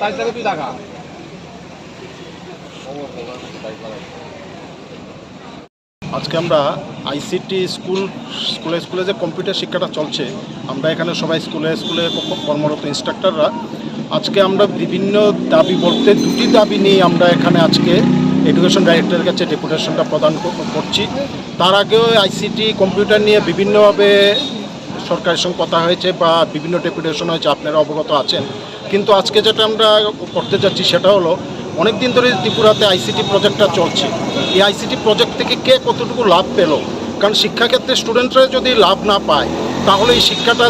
তাই তুই দেখা। আজকে আমরা আইসিটি স্কুল, স্কুলে স্কুলে যে কম্পিউটার শিক্ষাটা চলছে, আমরা এখানে সবাই স্কুলে স্কুলে কর্মরত ইনস্ট্রাক্টররা আজকে আমরা বিভিন্ন দাবি বলতে, দুটি দাবি নিয়ে আমরা এখানে আজকে এডুকেশন ডাইরেক্টরের কাছে ডেপুটেশনটা প্রদান করছি। তার আগেও আইসিটি কম্পিউটার নিয়ে বিভিন্নভাবে সরকারের সঙ্গে কথা হয়েছে বা বিভিন্ন ডেপুটেশন হয়েছে, আপনারা অবগত আছেন। কিন্তু আজকে যেটা আমরা করতে যাচ্ছি সেটা হলো অনেক দিন ধরে ত্রিপুরাতে আইসিটি প্রজেক্টটা চলছে। এই আইসিটি প্রজেক্ট থেকে কে কতটুকু লাভ পেল? কারণ শিক্ষাক্ষেত্রে স্টুডেন্টরা যদি লাভ না পায়, তাহলে এই শিক্ষাটা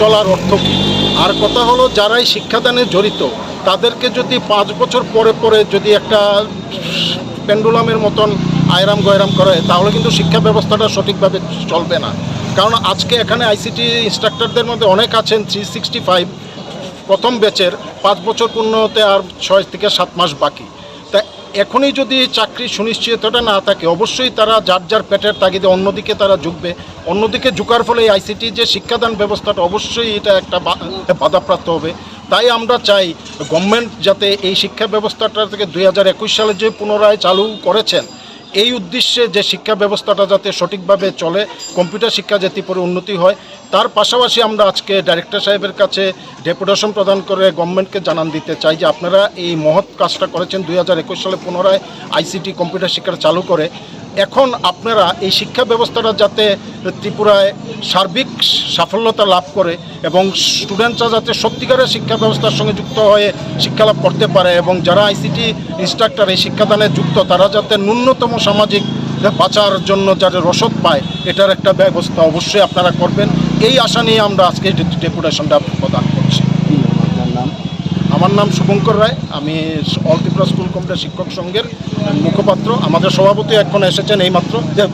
চলার অর্থ কী? আর কথা হলো, যারা এই শিক্ষাদানে জড়িত, তাদেরকে যদি পাঁচ বছর পরে পরে যদি একটা পেন্ডুলামের মতন আয়রাম গয়রাম করে, তাহলে কিন্তু শিক্ষা ব্যবস্থাটা সঠিকভাবে চলবে না। কারণ আজকে এখানে আইসিটি ইনস্ট্রাক্টরদের মধ্যে অনেক আছেন থ্রি সিক্সটি ফাইভ প্রথম ব্যাচের পাঁচ বছর পূর্ণ হতে আর ছয় থেকে সাত মাস বাকি। তা এখনই যদি চাকরি সুনিশ্চিততা না থাকে, অবশ্যই তারা যার যার পেটের তাগিদে অন্যদিকে তারা ঝুঁকবে। অন্যদিকে ঝুঁকার ফলে আইসিটি যে শিক্ষাদান ব্যবস্থাটা অবশ্যই এটা একটা বাধাপ্রাপ্ত হবে। তাই আমরা চাই গভর্নমেন্ট যাতে এই শিক্ষা ব্যবস্থাটা থেকে দুই হাজার একুশ সালে যে পুনরায় চালু করেছেন এই উদ্দেশ্যে যে শিক্ষা ব্যবস্থাটা যাতে সঠিকভাবে চলে, কম্পিউটার শিক্ষা যাতে পরে উন্নতি হয়, তার পাশাপাশি আমরা আজকে ডাইরেক্টর সাহেবের কাছে ডেপুটেশন প্রদান করে গভর্নমেন্টকে জানান দিতে চাই যে আপনারা এই মহৎ কাজটা করেছেন দুই হাজার একুশ সালে পুনরায় আইসিটি কম্পিউটার শিক্ষা চালু করে। এখন আপনারা এই শিক্ষা ব্যবস্থাটা যাতে ত্রিপুরায় সার্বিক সাফল্যতা লাভ করে এবং স্টুডেন্টরা যাতে সত্যিকারের শিক্ষা ব্যবস্থার সঙ্গে যুক্ত হয়ে শিক্ষা লাভ করতে পারে এবং যারা আইসিটি ইনস্ট্রাক্টর এই শিক্ষাদানে যুক্ত তারা যাতে ন্যূনতম সামাজিক বাঁচার জন্য যাতে রসদ পায় এটার একটা ব্যবস্থা অবশ্যই আপনারা করবেন। এই আশা নিয়ে আমরা আজকে ডেপুটেশনটা প্রদান করছি। আমার নাম শুভঙ্কর রায়। আমি অল ত্রিপুরা স্কুল কমিটির শিক্ষক সংঘের মুখপাত্র আমাদের সভাপতি এখন এসেছেন এইমাত্র। যে